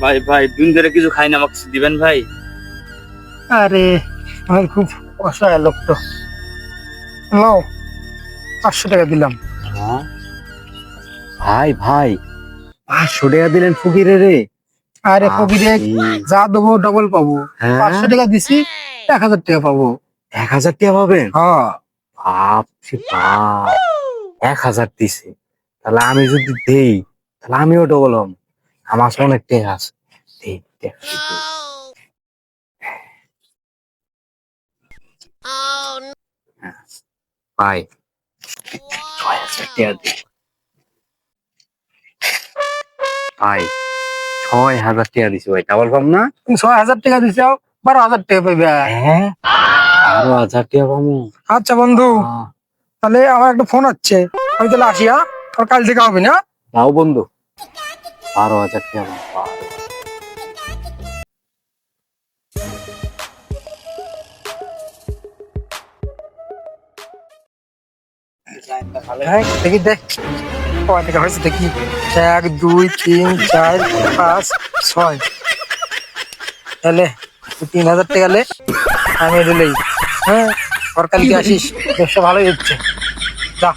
ভাই ভাই দিন ধরে কিছু খাই না আমাকে দিবেন ভাই? আরে আমার খুব অসহায় লোক তো। নাও পাঁচশো টাকা দিলাম। হ্যাঁ? ভাই ভাই পাঁচশো টাকা দিলেন ফকিরে রে। আরে ফকিরে যা দেবো ডবল পাবো। হ্যাঁ? পাঁচশো টাকা দিছি এক হাজার টাকা পাবো। এক হাজার টাকা পাবেন? হ্যাঁ। বাপ বাপ এক হাজার দিছে। তাহলে আমি যদি দেই তাহলে আমিও ডবল হম। আমার অনেক টাকা আছে। ভাই ছয় হাজার টাকা দিই ভাই ছয় হাজার টাকা দিছি ভাই ডাবল পাম না? তুমি ছয় হাজার টাকা দিছো বারো হাজার টাকা পাইবে। হ্যাঁ? আরও হাজার টাকা পাবো আচ্ছা বন্ধু তাহলে আমার একটা ফোন আসছে। আমি তাহলে আসি হ্যাঁ কাল থেকে হবে না নাও বন্ধু। বারো হাজার টাকা পাবো, বারো। হ্যাঁ দেখি দেখ কয় টাকা হয়েছে দেখি এক দুই তিন চার পাঁচ ছয় তাহলে তুই তিন হাজার টাকা লে আমি দিলেই হ্যাঁ আর কালকে আসিস ব্যবসা ভালোই হচ্ছে যা